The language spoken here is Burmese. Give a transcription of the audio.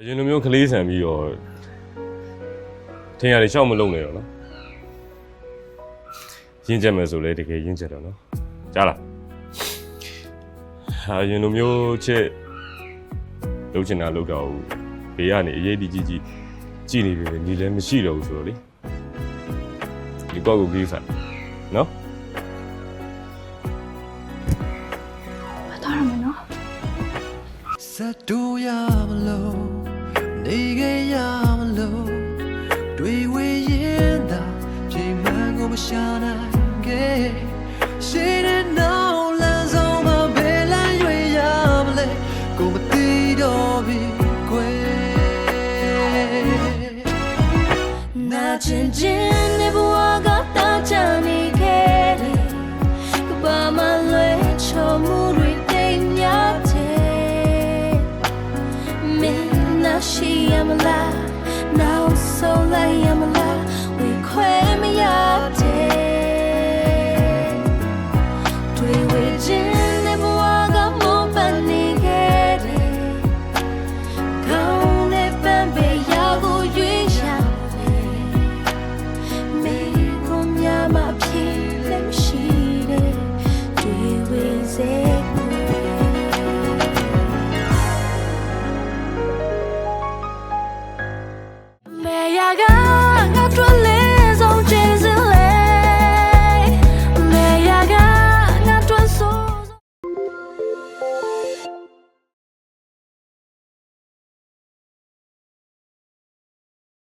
အရင်လိုမျိုးကလေးဆန်ပြီးတော့ထင်ရတယ်ရှောက်မလုံးနေတော့နော်ရင်းချက်မယ်ဆိုလဲတကယ်ရင်းချက်တော့နော်ကြားလားဟာအရင်လိုမျိုးချက်လုံးချင်တာလုံးတော့ဘေးကနေအရေးဒီကြီးကြီးကြည်နေပြီပဲညီလည်းမရှိတော့ဘူးဆိုတော့လေဒီကောက်ကိုကြီးဖတ်နော်မတော်ရမယ်နော်စတူရမလို့ နေခဲ့ရမလို့တွေ့ဝေရင်သာချိန်မှန်ကိုမရှာနိုင်ခဲ့ရှိတဲ့နောက်လမ်းဆုံးမှာဘယ်လမ်းရွေရမလဲကိုမသိတော့ပြီကွယ်နာချင်ခြ am alive. 啊！个。